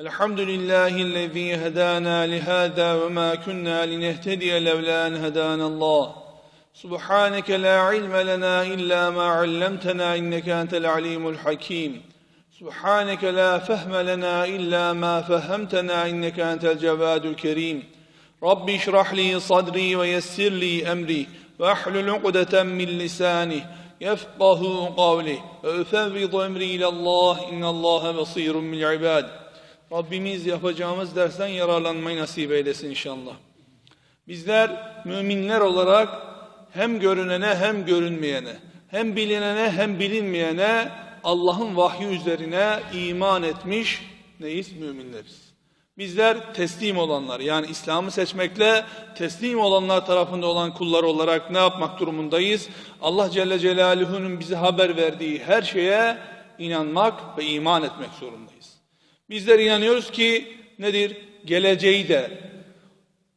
الحمد لله الذي هدانا لهذا وما كنا لنهتدي لولا أن هدانا الله. سبحانك لا علم لنا إلا ما علمتنا إنك أنت العليم الحكيم. سبحانك لا فهم لنا إلا ما فهمتنا إنك أنت الجواد الكريم. رب اشرح لي صدري ويسر لي أمري واحلل عقدة من لساني يفقه قولي. وأفوض أمري إلى الله إن الله بصير بالعباد. Rabbimiz yapacağımız dersten yararlanmayı nasip eylesin inşallah. Bizler müminler olarak hem görünene hem görünmeyene, hem bilinene hem bilinmeyene Allah'ın vahyi üzerine iman etmiş neyiz? Müminleriz. Bizler teslim olanlar yani İslam'ı seçmekle teslim olanlar tarafında olan kullar olarak ne yapmak durumundayız? Allah Celle Celaluhu'nun bize haber verdiği her şeye inanmak ve iman etmek zorundayız. Bizler inanıyoruz ki nedir? Geleceği de,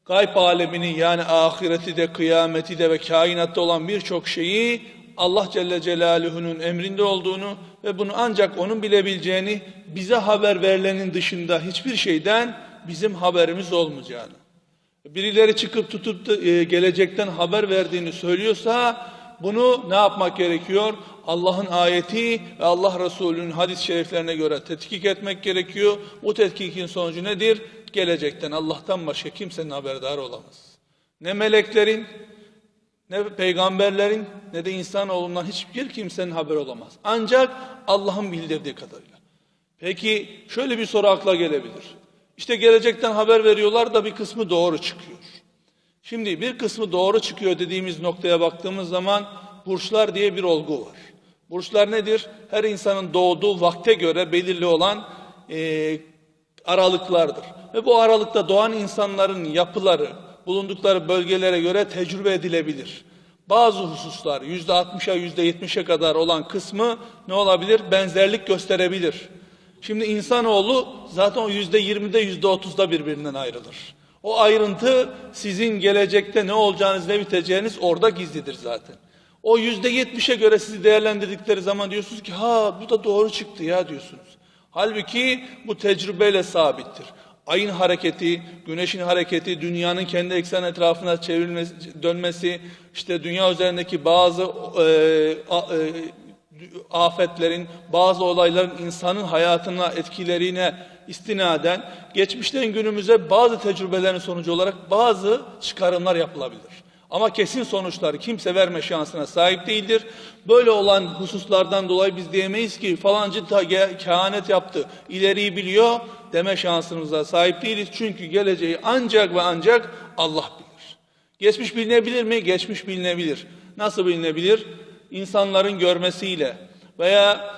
gayb alemini yani ahireti de, kıyameti de ve kainatta olan birçok şeyi Allah Celle Celaluhu'nun emrinde olduğunu ve bunu ancak onun bilebileceğini, bize haber verilenin dışında hiçbir şeyden bizim haberimiz olmayacağını. Birileri çıkıp tutup da, e, gelecekten haber verdiğini söylüyorsa bunu ne yapmak gerekiyor? Allah'ın ayeti ve Allah Resulü'nün hadis-i şeriflerine göre tetkik etmek gerekiyor. Bu tetkikin sonucu nedir? Gelecekten Allah'tan başka kimsenin haberdar olamaz. Ne meleklerin, ne peygamberlerin, ne de insanoğlundan hiçbir kimsenin haberi olamaz. Ancak Allah'ın bildirdiği kadarıyla. Peki şöyle bir soru akla gelebilir. İşte gelecekten haber veriyorlar da bir kısmı doğru çıkıyor. Şimdi bir kısmı doğru çıkıyor dediğimiz noktaya baktığımız zaman burçlar diye bir olgu var. Burçlar nedir? Her insanın doğduğu vakte göre belirli olan eee, aralıklardır. Ve bu aralıkta doğan insanların yapıları, bulundukları bölgelere göre tecrübe edilebilir. Bazı hususlar yüzde 60'a yüzde 70'e kadar olan kısmı ne olabilir? Benzerlik gösterebilir. Şimdi insanoğlu zaten o yüzde 20'de yüzde 30'da birbirinden ayrılır. O ayrıntı sizin gelecekte ne olacağınız ne biteceğiniz orada gizlidir zaten. O yüzde yetmişe göre sizi değerlendirdikleri zaman diyorsunuz ki ha bu da doğru çıktı ya diyorsunuz. Halbuki bu tecrübeyle sabittir. Ayın hareketi, güneşin hareketi, dünyanın kendi eksen etrafına çevrilmesi, dönmesi, işte dünya üzerindeki bazı e, a- e, afetlerin, bazı olayların insanın hayatına etkilerine istinaden geçmişten günümüze bazı tecrübelerin sonucu olarak bazı çıkarımlar yapılabilir. Ama kesin sonuçlar kimse verme şansına sahip değildir. Böyle olan hususlardan dolayı biz diyemeyiz ki falancı ta kehanet yaptı, ileriyi biliyor deme şansımıza sahip değiliz. Çünkü geleceği ancak ve ancak Allah bilir. Geçmiş bilinebilir mi? Geçmiş bilinebilir. Nasıl bilinebilir? İnsanların görmesiyle veya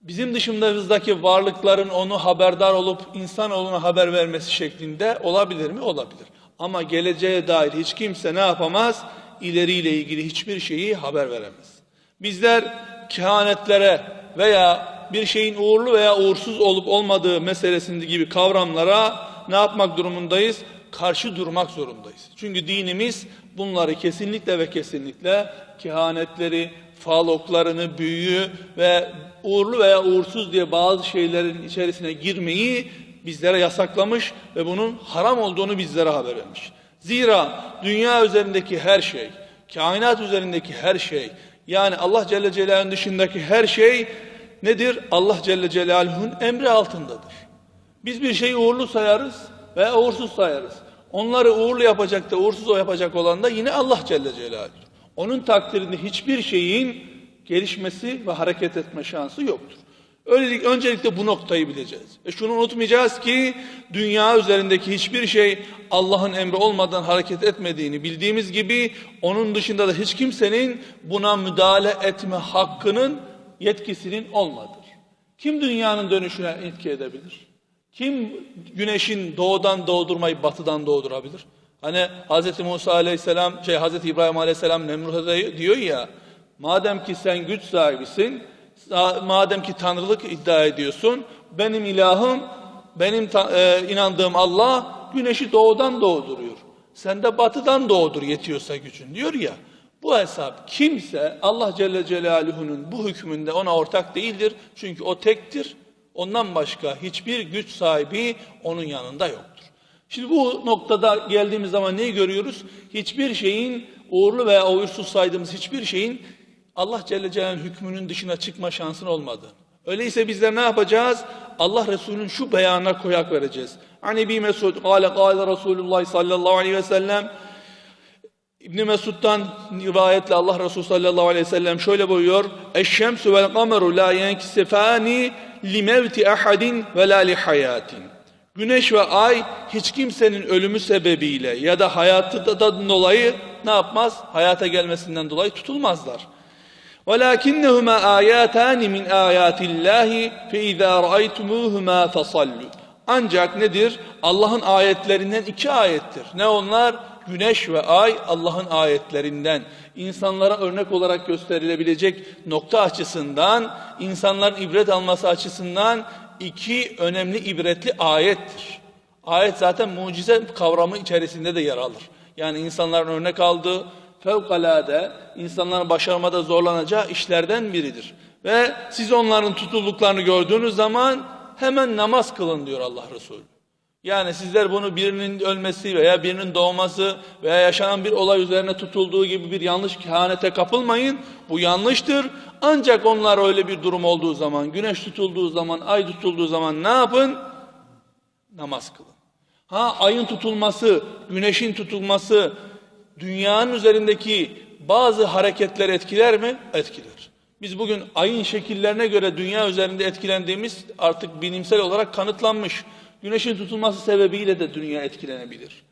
bizim dışımızdaki varlıkların onu haberdar olup insanoğluna haber vermesi şeklinde olabilir mi? Olabilir. Ama geleceğe dair hiç kimse ne yapamaz? İleriyle ilgili hiçbir şeyi haber veremez. Bizler kehanetlere veya bir şeyin uğurlu veya uğursuz olup olmadığı meselesinde gibi kavramlara ne yapmak durumundayız? Karşı durmak zorundayız. Çünkü dinimiz bunları kesinlikle ve kesinlikle kehanetleri, fal oklarını, büyüyü ve uğurlu veya uğursuz diye bazı şeylerin içerisine girmeyi bizlere yasaklamış ve bunun haram olduğunu bizlere haber vermiş. Zira dünya üzerindeki her şey, kainat üzerindeki her şey, yani Allah Celle Celaluhu'nun dışındaki her şey nedir? Allah Celle Celaluhu'nun emri altındadır. Biz bir şeyi uğurlu sayarız veya uğursuz sayarız. Onları uğurlu yapacak da uğursuz o yapacak olan da yine Allah Celle Celaluhu. Onun takdirinde hiçbir şeyin gelişmesi ve hareket etme şansı yoktur. Öylelikle öncelikle bu noktayı bileceğiz. E şunu unutmayacağız ki dünya üzerindeki hiçbir şey Allah'ın emri olmadan hareket etmediğini bildiğimiz gibi onun dışında da hiç kimsenin buna müdahale etme hakkının yetkisinin olmadır. Kim dünyanın dönüşüne etki edebilir? Kim güneşin doğudan doğdurmayı batıdan doğdurabilir? Hani Hz. Musa aleyhisselam, şey Hz. İbrahim aleyhisselam Nemrut'a diyor ya, madem ki sen güç sahibisin, madem ki tanrılık iddia ediyorsun, benim ilahım, benim e, inandığım Allah güneşi doğudan doğduruyor. Sen de batıdan doğdur yetiyorsa gücün diyor ya. Bu hesap kimse Allah Celle Celaluhu'nun bu hükmünde ona ortak değildir. Çünkü o tektir. Ondan başka hiçbir güç sahibi onun yanında yoktur. Şimdi bu noktada geldiğimiz zaman neyi görüyoruz? Hiçbir şeyin uğurlu veya uğursuz saydığımız hiçbir şeyin Allah Celle Celaluhu'nun hükmünün dışına çıkma şansının olmadığını. Öyleyse bizler ne yapacağız? Allah Resulü'nün şu beyanına koyak vereceğiz. Hani bir Mesud, kâle kâle Resulullah sallallahu aleyhi ve sellem, İbn Mesud'dan rivayetle Allah Resulü sallallahu aleyhi ve sellem şöyle buyuruyor. Eşşemsu vel kameru la yenkisefani li ahadin ve la li hayatin. Güneş ve ay hiç kimsenin ölümü sebebiyle ya da hayatından dolayı ne yapmaz? Hayata gelmesinden dolayı tutulmazlar. وَلَكِنَّهُمَا آيَاتَانِ مِنْ آيَاتِ اللّٰهِ فَاِذَا رَأَيْتُمُوهُمَا فَصَلُّوا Ancak nedir? Allah'ın ayetlerinden iki ayettir. Ne onlar? Güneş ve ay Allah'ın ayetlerinden. İnsanlara örnek olarak gösterilebilecek nokta açısından, insanların ibret alması açısından iki önemli ibretli ayettir. Ayet zaten mucize kavramı içerisinde de yer alır. Yani insanların örnek aldığı, fevkalade insanların başarmada zorlanacağı işlerden biridir. Ve siz onların tutulduklarını gördüğünüz zaman hemen namaz kılın diyor Allah Resulü. Yani sizler bunu birinin ölmesi veya birinin doğması veya yaşanan bir olay üzerine tutulduğu gibi bir yanlış kehanete kapılmayın. Bu yanlıştır. Ancak onlar öyle bir durum olduğu zaman, güneş tutulduğu zaman, ay tutulduğu zaman ne yapın? Namaz kılın. Ha ayın tutulması, güneşin tutulması, dünyanın üzerindeki bazı hareketler etkiler mi? Etkiler. Biz bugün ayın şekillerine göre dünya üzerinde etkilendiğimiz artık bilimsel olarak kanıtlanmış. Güneşin tutulması sebebiyle de dünya etkilenebilir.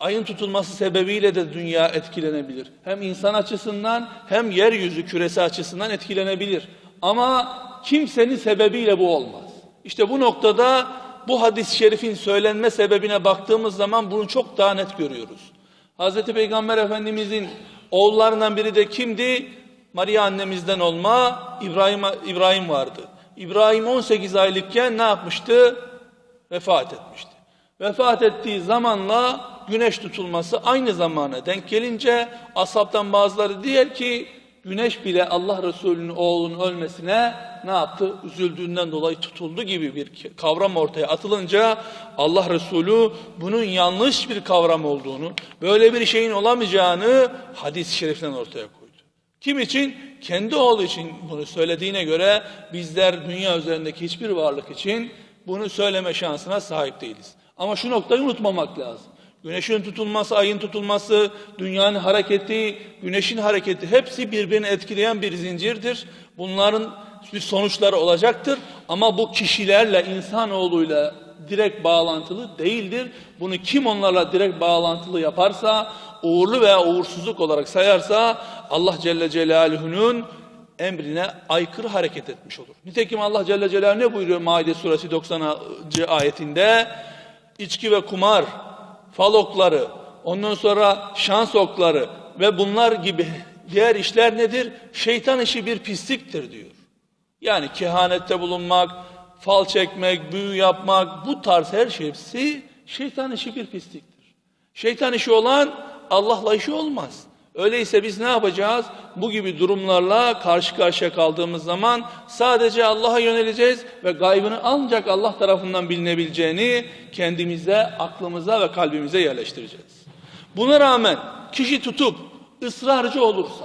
Ayın tutulması sebebiyle de dünya etkilenebilir. Hem insan açısından hem yeryüzü küresi açısından etkilenebilir. Ama kimsenin sebebiyle bu olmaz. İşte bu noktada bu hadis-i şerifin söylenme sebebine baktığımız zaman bunu çok daha net görüyoruz. Hz. Peygamber Efendimizin oğullarından biri de kimdi? Maria annemizden olma İbrahim, İbrahim vardı. İbrahim 18 aylıkken ne yapmıştı? Vefat etmişti. Vefat ettiği zamanla güneş tutulması aynı zamana denk gelince ashabtan bazıları diyor ki güneş bile Allah Resulü'nün oğlunun ölmesine ne yaptı? Üzüldüğünden dolayı tutuldu gibi bir kavram ortaya atılınca Allah Resulü bunun yanlış bir kavram olduğunu, böyle bir şeyin olamayacağını hadis-i şeriften ortaya koydu. Kim için? Kendi oğlu için bunu söylediğine göre bizler dünya üzerindeki hiçbir varlık için bunu söyleme şansına sahip değiliz. Ama şu noktayı unutmamak lazım. Güneşin tutulması, ayın tutulması, dünyanın hareketi, güneşin hareketi hepsi birbirini etkileyen bir zincirdir. Bunların bir sonuçları olacaktır. Ama bu kişilerle, insanoğluyla direkt bağlantılı değildir. Bunu kim onlarla direkt bağlantılı yaparsa, uğurlu veya uğursuzluk olarak sayarsa Allah Celle Celaluhu'nun emrine aykırı hareket etmiş olur. Nitekim Allah Celle Celaluhu ne buyuruyor Maide suresi 90. ayetinde? İçki ve kumar, fal okları, ondan sonra şans okları ve bunlar gibi diğer işler nedir? Şeytan işi bir pisliktir diyor. Yani kehanette bulunmak, fal çekmek, büyü yapmak bu tarz her şey hepsi şeytan işi bir pisliktir. Şeytan işi olan Allah'la işi olmaz. Öyleyse biz ne yapacağız? Bu gibi durumlarla karşı karşıya kaldığımız zaman sadece Allah'a yöneleceğiz ve gaybını ancak Allah tarafından bilinebileceğini kendimize, aklımıza ve kalbimize yerleştireceğiz. Buna rağmen kişi tutup ısrarcı olursa,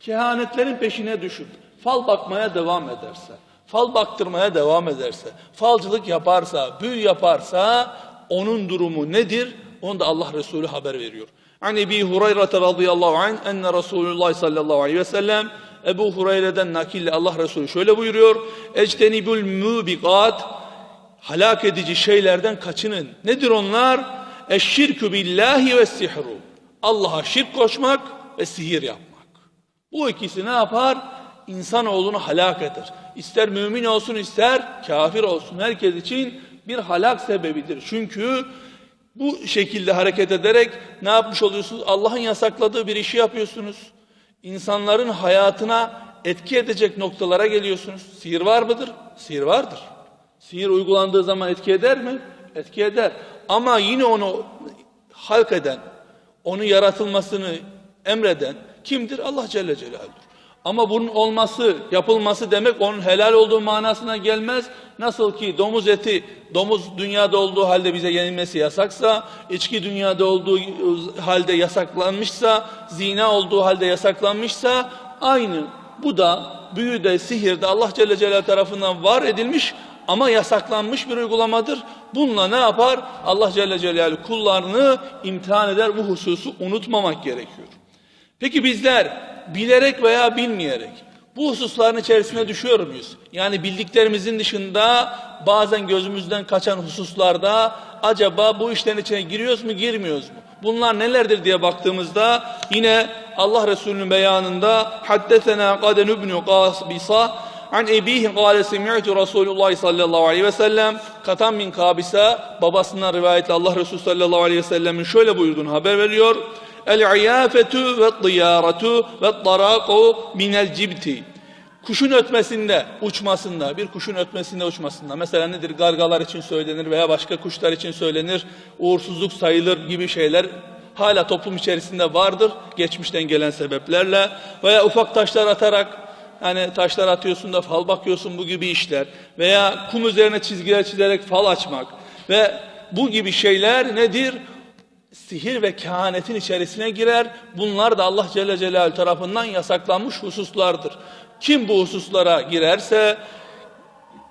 kehanetlerin peşine düşüp fal bakmaya devam ederse, fal baktırmaya devam ederse, falcılık yaparsa, büyü yaparsa onun durumu nedir? Onu da Allah Resulü haber veriyor. An Ebi Hureyre radıyallahu anh enne Resulullah sallallahu aleyhi ve sellem Ebu Hureyre'den nakille Allah Resulü şöyle buyuruyor. Ectenibül mubiqat halak edici şeylerden kaçının. Nedir onlar? Eşşirkü billahi ve sihru. Allah'a şirk koşmak ve sihir yapmak. Bu ikisi ne yapar? İnsanoğlunu halak eder. İster mümin olsun ister kafir olsun herkes için Bir halak sebebidir. Çünkü bu şekilde hareket ederek ne yapmış oluyorsunuz? Allah'ın yasakladığı bir işi yapıyorsunuz. İnsanların hayatına etki edecek noktalara geliyorsunuz. Sihir var mıdır? Sihir vardır. Sihir uygulandığı zaman etki eder mi? Etki eder. Ama yine onu halk eden, onu yaratılmasını emreden kimdir? Allah Celle Celaluhu'dur. Ama bunun olması, yapılması demek onun helal olduğu manasına gelmez. Nasıl ki domuz eti, domuz dünyada olduğu halde bize yenilmesi yasaksa, içki dünyada olduğu halde yasaklanmışsa, zina olduğu halde yasaklanmışsa, aynı bu da büyüde, sihirde Allah Celle Celaluhu tarafından var edilmiş ama yasaklanmış bir uygulamadır. Bununla ne yapar? Allah Celle Celaluhu kullarını imtihan eder. Bu hususu unutmamak gerekiyor. Peki bizler bilerek veya bilmeyerek bu hususların içerisine düşüyor muyuz? Yani bildiklerimizin dışında bazen gözümüzden kaçan hususlarda acaba bu işlerin içine giriyoruz mu girmiyoruz mu? Bunlar nelerdir diye baktığımızda yine Allah Resulü'nün beyanında haddesena Qaden ibn Qasbisa an ebihi kâle semi'tu Resulullah sallallahu aleyhi ve sellem Katan bin Kabisa babasından rivayetle Allah Resulü sallallahu aleyhi ve sellemin şöyle buyurduğunu haber veriyor. El-iyâfetu ve diyâretu ve darâku minel cibti. Kuşun ötmesinde, uçmasında, bir kuşun ötmesinde, uçmasında. Mesela nedir? Gargalar için söylenir veya başka kuşlar için söylenir. Uğursuzluk sayılır gibi şeyler hala toplum içerisinde vardır. Geçmişten gelen sebeplerle. Veya ufak taşlar atarak, yani taşlar atıyorsun da fal bakıyorsun bu gibi işler. Veya kum üzerine çizgiler çizerek fal açmak. Ve bu gibi şeyler nedir? Sihir ve kehanetin içerisine girer. Bunlar da Allah Celle Celaluhu tarafından yasaklanmış hususlardır. Kim bu hususlara girerse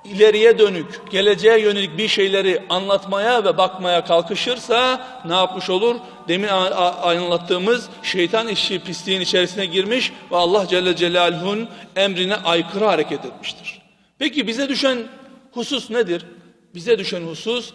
ileriye dönük, geleceğe yönelik bir şeyleri anlatmaya ve bakmaya kalkışırsa ne yapmış olur? Demin anlattığımız şeytan işi pisliğin içerisine girmiş ve Allah Celle Celaluhu'nun emrine aykırı hareket etmiştir. Peki bize düşen husus nedir? Bize düşen husus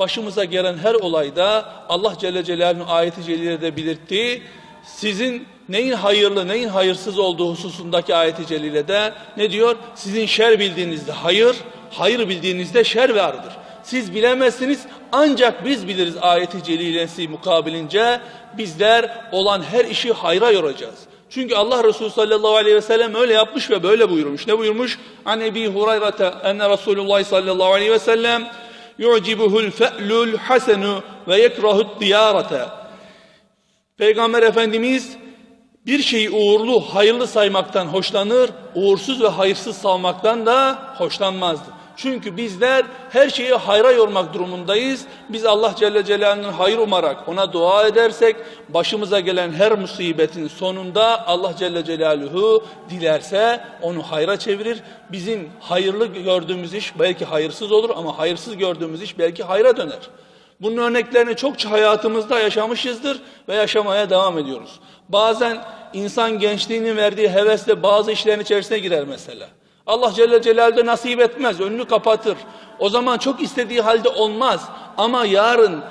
başımıza gelen her olayda Allah Celle Celaluhu'nun ayeti celilede belirttiği sizin neyin hayırlı neyin hayırsız olduğu hususundaki ayeti celilede ne diyor? Sizin şer bildiğinizde hayır, hayır bildiğinizde şer vardır. Siz bilemezsiniz ancak biz biliriz ayeti celilesi mukabilince bizler olan her işi hayra yoracağız. Çünkü Allah Resulü sallallahu aleyhi ve sellem öyle yapmış ve böyle buyurmuş. Ne buyurmuş? An Ebi Hureyre'te enne Resulullah sallallahu aleyhi ve sellem yu'cibuhul fe'lul hasenu ve yekrahut diyarete. Peygamber Efendimiz bir şeyi uğurlu, hayırlı saymaktan hoşlanır, uğursuz ve hayırsız savmaktan da hoşlanmazdı. Çünkü bizler her şeyi hayra yormak durumundayız. Biz Allah Celle Celaluhu'nun hayır umarak ona dua edersek başımıza gelen her musibetin sonunda Allah Celle Celaluhu dilerse onu hayra çevirir. Bizim hayırlı gördüğümüz iş belki hayırsız olur ama hayırsız gördüğümüz iş belki hayra döner. Bunun örneklerini çokça hayatımızda yaşamışızdır ve yaşamaya devam ediyoruz. Bazen insan gençliğinin verdiği hevesle bazı işlerin içerisine girer mesela. Allah Celle Celaluhu nasip etmez, önünü kapatır. O zaman çok istediği halde olmaz. Ama yarın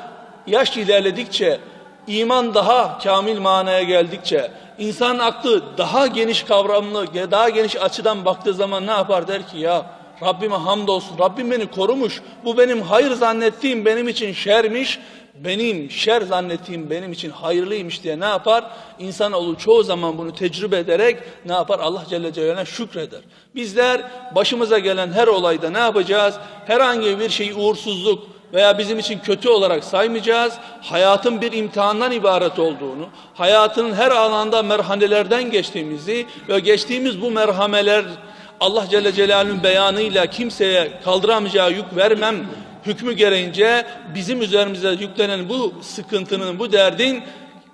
yaş ilerledikçe, iman daha kamil manaya geldikçe, insan aklı daha geniş kavramlı, daha geniş açıdan baktığı zaman ne yapar der ki ya Rabbime hamdolsun, Rabbim beni korumuş, bu benim hayır zannettiğim benim için şermiş, benim şer zannettiğim benim için hayırlıymış diye ne yapar? İnsanoğlu çoğu zaman bunu tecrübe ederek ne yapar? Allah Celle Celaluhu'na şükreder. Bizler başımıza gelen her olayda ne yapacağız? Herhangi bir şey uğursuzluk veya bizim için kötü olarak saymayacağız. Hayatın bir imtihandan ibaret olduğunu, hayatının her alanda merhanelerden geçtiğimizi ve geçtiğimiz bu merhameler Allah Celle Celaluhu'nun beyanıyla kimseye kaldıramayacağı yük vermem hükmü gereğince bizim üzerimize yüklenen bu sıkıntının, bu derdin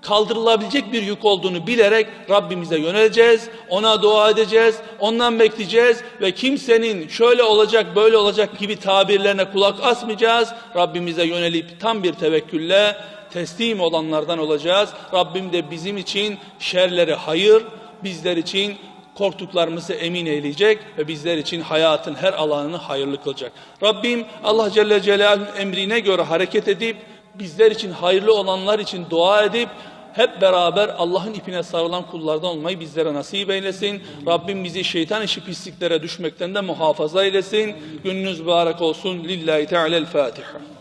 kaldırılabilecek bir yük olduğunu bilerek Rabbimize yöneleceğiz, ona dua edeceğiz, ondan bekleyeceğiz ve kimsenin şöyle olacak, böyle olacak gibi tabirlerine kulak asmayacağız. Rabbimize yönelip tam bir tevekkülle teslim olanlardan olacağız. Rabbim de bizim için şerleri hayır, bizler için korktuklarımızı emin eyleyecek ve bizler için hayatın her alanını hayırlı kılacak. Rabbim Allah Celle Celaluhu'nun emrine göre hareket edip bizler için hayırlı olanlar için dua edip hep beraber Allah'ın ipine sarılan kullardan olmayı bizlere nasip eylesin. Rabbim bizi şeytan işi pisliklere düşmekten de muhafaza eylesin. Gününüz mübarek olsun. Lillahi Teala'l-Fatiha.